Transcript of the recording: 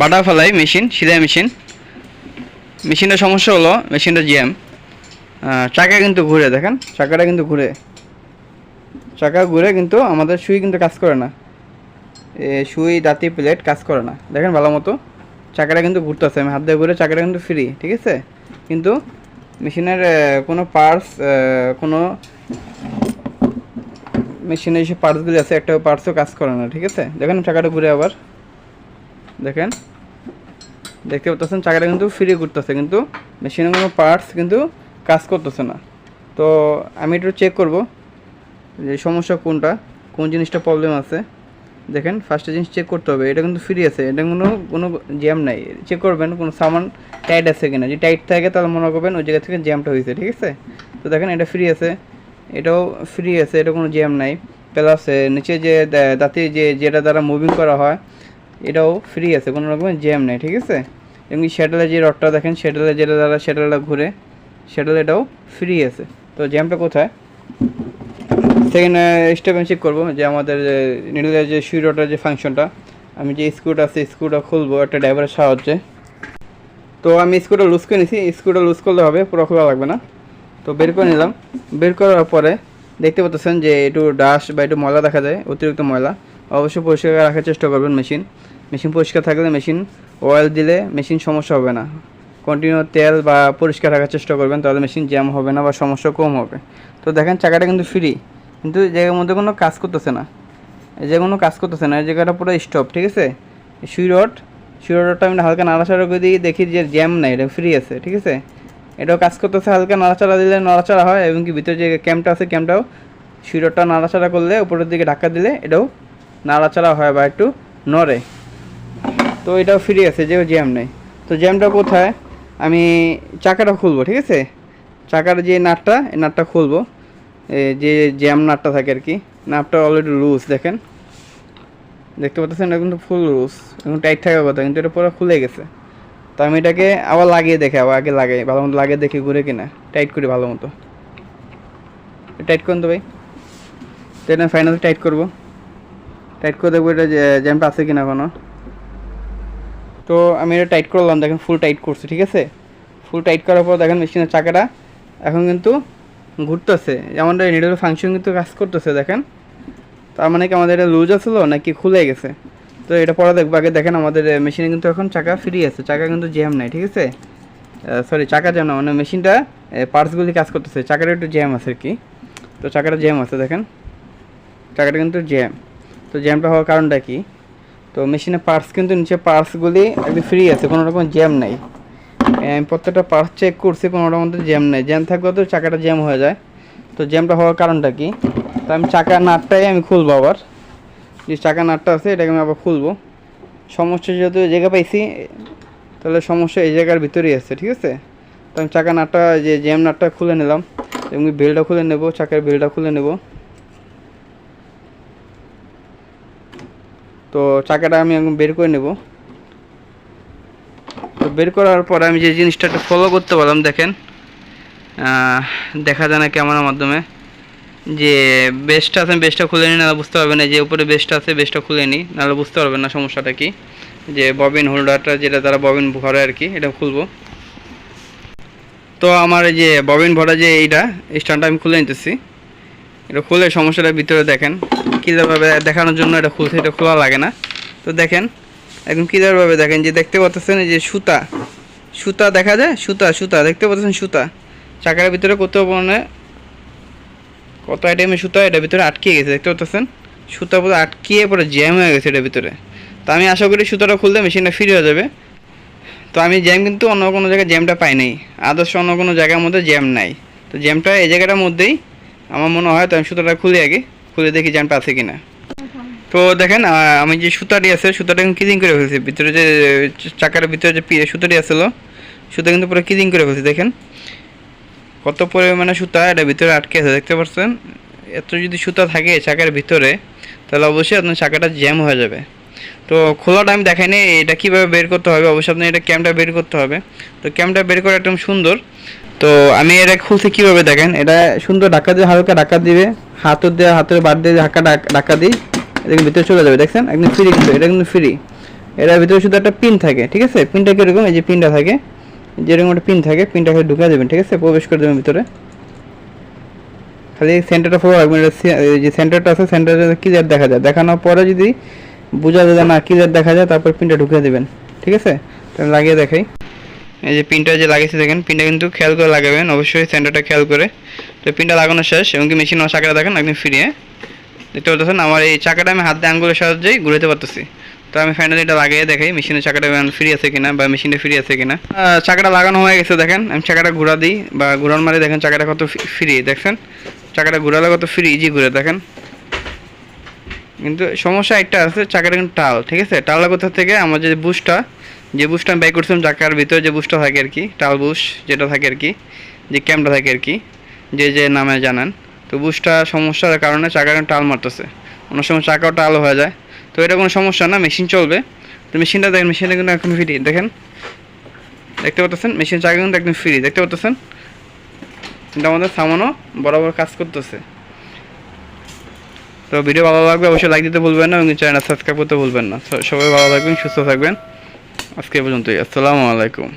Butterfly machine, সিলাই machine. মেশিনের সমস্যা হলো, মেশিনটা জ্যাম। চাকা কিন্তু ঘুরে, দেখেন, চাকাটা কিন্তু ঘুরে। চাকা ঘুরে কিন্তু আমাদের সুই কিন্তু কাজ করে না। সুই, দাঁতি, প্লেট কাজ করে না। দেখেন ভালো মতো, চাকাটা কিন্তু ঘুরতেছে। আমি হাত দিয়ে ঘুরে চাকাটা কিন্তু ফ্রি, ঠিক আছে? কিন্তু মেশিনের কোনো পার্টস কোনো মেশিনের যে পার্টসগুলি আছে একটা পার্টসও কাজ করে না, ঠিক আছে? দেখেন চাকাটা ঘুরে আবার। দেখেন। দেখতে পাচ্ছেন চাকাটা কিন্তু ফ্রি ঘুরতেছে, কিন্তু মেশিনের কোনো পার্টস কিন্তু কাজ করতেছে না। তো আমি একটু চেক করব যে সমস্যা কোনটা, কোন জিনিসটা প্রবলেম আছে। দেখেন ফার্স্টে জিনিস চেক করতে হবে, এটা কিন্তু ফ্রি আছে, এটা কোনো কোনো জ্যাম নাই। চেক করবেন, কোনো সামান টাইট আছে কিনা। যদি টাইট থাকে, তাহলে মনে করবেন ওই জায়গা থেকে জ্যামটা হয়েছে, ঠিক আছে? তো দেখেন, এটা ফ্রি আছে, এটাও ফ্রি আছে, এটা কোনো জ্যাম নাই। প্লাস নিচে যে দাঁতে যে, যেটা দ্বারা মুভিং করা হয় এটাও ফ্রি আছে, কোনো রকমের জ্যাম নেই, ঠিক আছে? এমনি শ্যাটেলে যে রডটা দেখেন শ্যাটেলে যেটা দ্বারা শ্যাটেলটা ঘুরে শ্যাটেল এটাও ফ্রি আছে। তো জ্যামটা কোথায়? সেকেন্ড স্টেপ আমি চেক করব যে আমাদের নিডলের যে সুই রডের যে ফাংশনটা আমি যে স্ক্রুটা আছে স্ক্রুটা খুলবো, একটা ড্রাইভারের সাহায্যে। তো আমি স্ক্রুটা লুজ করে নিছি স্ক্রুটা লুজ করলে হবে, পুরো খোলা লাগবে না। তো বের করে নিলাম। বের করার পরে দেখতে পাচ্ছেন যে একটু ডাস্ট বা একটু ময়লা দেখা যায়, অতিরিক্ত ময়লা। অবশ্যই পরিষ্কার রাখার চেষ্টা করবেন মেশিন মেশিন পরিষ্কার থাকলে মেশিন অয়েল দিলে মেশিন সমস্যা হবে না। কন্টিনিউ তেল বা পরিষ্কার রাখার চেষ্টা করবেন, তাহলে মেশিন জ্যাম হবে না বা সমস্যা কম হবে। তো দেখেন, চাকাটা কিন্তু ফ্রি কিন্তু জায়গার মধ্যে কোনো কাজ করতেছে না। এই জায়গায় কোনো কাজ করতেছে না, এই জায়গাটা পুরো স্টপ ঠিক আছে? সুই রড, সুই রডটা আমি হালকা নাড়াচাড়া করে দিয়ে দেখি যে জ্যাম নাই, এটা ফ্রি আছে, ঠিক আছে? এটাও কাজ করতেছে, হালকা নাড়াচাড়া দিলে নাড়াচাড়া হয়, এবং কি ভিতরে যে ক্যাম্পটা আছে ক্যাম্পটাও সুই রডটা নাড়াচাড়া করলে, উপরের দিকে ধাক্কা দিলে এটাও নাড়াচাড়া হয় বা একটু নড়ে। তো এটাও ফ্রি আছে যে জ্যাম নেই। তো জ্যামটা কোথায়? আমি চাকাটা খুলবো, ঠিক আছে? চাকার যে নাটটা, এই নাটটা খুলবো। যে জ্যাম নাটটা থাকে আর কি, নাটটা অলরেডি লুজ দেখেন। দেখতে পাচ্ছেন, এটা কিন্তু ফুল লুজ এবং টাইট থাকার কথা, কিন্তু এটা পুরো খুলে গেছে। তো আমি এটাকে আবার লাগিয়ে দেখে, আবার আগে লাগাই, ভালো মতো লাগিয়ে দেখি ঘুরে কিনা। টাইট করি ভালো মতো। টাইট করুন তো ভাই। তো এটা ফাইনাল টাইট করব। টাইট করে দেখব এটা জ্যামটা আছে কিনা কোনো তো আমি এটা টাইট করলাম, দেখেন ফুল টাইট করছি, ঠিক আছে? ফুল টাইট করার পর দেখেন মেশিনের চাকাটা এখন কিন্তু ঘুরতেছে। যেমন নিডেল ফাংশন কিন্তু কাজ করতেছে, দেখেন? তার মানে কি আমাদের এটা লুজ আসলো নাকি খুলে গেছে? তো এটা পরে দেখব। আগে দেখেন আমাদের মেশিনে কিন্তু এখন চাকা ফ্রি আছে। চাকা কিন্তু জ্যাম নাই, ঠিক আছে? সরি চাকা জ্যাম না মানে মেশিনটা পার্টসগুলি কাজ করতেছে। চাকাটা একটু জ্যাম আছে আর কি। তো চাকাটা জ্যাম আছে, দেখেন? চাকাটা কিন্তু জ্যাম তো জ্যামটা হওয়ার কারণটা কি? তো মেশিনে পার্টস কিন্তু নিচে পার্টসগুলি একদম ফ্রি আছে, কোনো রকম জ্যাম নাই। আমি প্রত্যেকটা পার্টস চেক করছি কোনোটার মধ্যে জ্যাম নেই। জ্যাম থাকলে তো চাকাটা জ্যাম হয়ে যায়। তো জ্যামটা হওয়ার কারণটা কি? তো আমি চাকা নাটটাই আমি খুলবো আবার। যে চাকা নাটটা আছে, এটাকে আমি আবার খুলবো। সমস্যা যেহেতু জায়গা পাইছি, তাহলে সমস্যা এই জায়গার ভিতরেই আছে, ঠিক আছে? তো আমি চাকা নাটটা, যে জ্যাম নাটটা খুলে নিলাম, এবং বেলটা খুলে নেব, চাকার বেলটা খুলে নেব। তো চাকাটা আমি এখন বের করে নেব। তো বের করার পরে আমি যে জিনিসটা একটু ফলো করতে পারলাম, দেখেন দেখা যায় না ক্যামেরার মাধ্যমে যে বেস্টটা আছে আমি বেস্টটা খুলে নিই নাহলে বুঝতে পারবেন না যে উপরে বেস্টটা আছে বেস্টটা খুলে নিই নাহলে বুঝতে পারবেন না সমস্যাটা কি। যে ববিন হোল্ডারটা যেটা তারা ববিন ভরে আর কি, এটা খুলবো। তো আমার যে ববিন ভরা যে এইটা স্ট্যান্ডটা আমি খুলে নিতেছি। এটা খুলে সমস্যাটা ভিতরে দেখেন কীভাবে দেখানোর জন্য এটা খুলছে এটা খোলা লাগে না। তো দেখেন, একদম ক্লিয়ারভাবে দেখেন, যে দেখতে পাচ্ছেন এই যে সুতা। সুতা দেখা যায়? সুতা সুতা, দেখতে পাচ্ছেন সুতা। চাকার ভিতরে কত মানে কত আইটেমের সুতা এটার ভিতরে আটকে গেছে, দেখতে পাচ্ছেন? সুতা পুরো আটকিয়ে পরে জ্যাম হয়ে গেছে এটার ভিতরে। তো আমি আশা করি সুতাটা খুললে মেশিনটা ফ্রি হয়ে যাবে। তো আমি জ্যাম কিন্তু অন্য কোনো জায়গায় জ্যামটা পাই নাই। আদর্শ অন্য কোনো জায়গার মধ্যে জ্যাম নাই। তো জ্যামটা এই জায়গাটার মধ্যেই, আমার মনে হয়, তো আমি সুতাটা খুলে আগে। খুলে দেখি জানটা আছে কিনা। তো দেখেন আমি যে সুতাটি আছে, সুতাটা কিন্তু কিলিং করে ফেলছি। ভিতরে যে চাকার ভিতরে যে সুতাটি আসলো সুতা কিন্তু পুরো কিলিং করে ফেলছি, দেখেন। কত পরিমাণে সুতা এটা ভিতরে আটকে আছে, দেখতে পাচ্ছেন? এত যদি সুতা থাকে চাকার ভিতরে, তাহলে অবশ্যই আপনার চাকাটা জ্যাম হয়ে যাবে। তো খোলাটা আমি দেখাইনি, এটা কীভাবে বের করতে হবে? অবশ্যই আপনি এটা ক্যামটা বের করতে হবে। তো ক্যামটা বের করা একদম সুন্দর। তো আমি এটা খুলতে কীভাবে দেখেন? এটা সুন্দর ধাক্কা দিয়ে, হালকা ধাক্কা দিবে। হাতের দিয়ে, হাতের বাদ দিয়ে ধাক্কা ডাক- দিই। এটা ভিতরে চলে যাবে, দেখছেন? একদম ফ্রি কিন্তু, এটা কিন্তু ফ্রি এটার ভিতরে শুধু একটা পিন থাকে, ঠিক আছে? পিনটা কীরকম? এই যে পিনটা থাকে। যেরকম একটা পিন থাকে পিনটাকে ঢুকে দেবেন, ঠিক আছে? প্রবেশ করে দেবেন ভিতরে। খালি সেন্টারটা ফলো রাখবেন যে সেন্টারটা আছে সেন্টারে ক্লিয়ার দেখা যায়। দেখানোর পরে যদি বোঝা যায় না ক্লিয়ার দেখা যায়, তারপর পিনটা ঢুকে দেবেন। ঠিক আছে? তাহলে লাগিয়ে দেখাই। এই যে পিনটা যে লাগিয়েছে, দেখেন পিনটা কিন্তু খেয়াল করে লাগাবেন, অবশ্যই সেন্টারটা খেয়াল করে। তো পিনটা লাগানো শেষ, এবং কি মেশিন চাকাটা দেখেন, একদম ফিরিয়ে দেখতে পাচ্ছেন, আমার এই চাকাটা আমি হাত আঙ্গুলের সাহায্যেই ঘুরাতে পারতেছি। তো আমি ফাইনালি এটা লাগিয়ে দেখাই মেশিনের চাকাটা ফ্রি আছে কিনা, বা মেশিনটা ফ্রি আছে কিনা। চাকাটা লাগানো হয়ে গেছে, দেখেন, আমি চাকাটা ঘুরা দিই, বা ঘুরান মারি দেখেন, চাকাটা কত ফ্রি দেখছেন চাকাটা ঘুরালে কত ফ্রি ইজি ঘুরে, দেখেন। কিন্তু সমস্যা একটা আছে, চাকাটা কিন্তু টাল, ঠিক আছে? টালটা কোথা থেকে আমার যে বুশটা যে বুশটা আমি ব্যয় করছিলাম চাকার ভিতরে যে বুশটা থাকে আর কি, টাল বুশ যেটা থাকে আর কি, যে ক্যামটা থাকে আর কি, যে যে নামে জানেন, তো বুশটা সমস্যার কারণে চাকাটা টাল মারতেছে। অনেক সময় চাকাও টাল হয়ে যায়। তো এটা কোনো সমস্যা না মেশিন চলবে। তো মেশিনটা দেখেন মেশিনটা কিন্তু একদম ফ্রি দেখেন? দেখতে পাচ্ছেন মেশিন চাকা কিন্তু একদম ফ্রি দেখতে পাচ্ছেন কিন্তু আমাদের সামানও বরাবর কাজ করতেছে। তো ভিডিও ভালো লাগবে, অবশ্যই লাইক দিতে ভুলবেন না এবং চ্যানেল সাবস্ক্রাইব করতে ভুলবেন না। সবাই ভালো থাকবেন, সুস্থ থাকবেন। আজকে পর্যন্তই, আসসালামু আলাইকুম।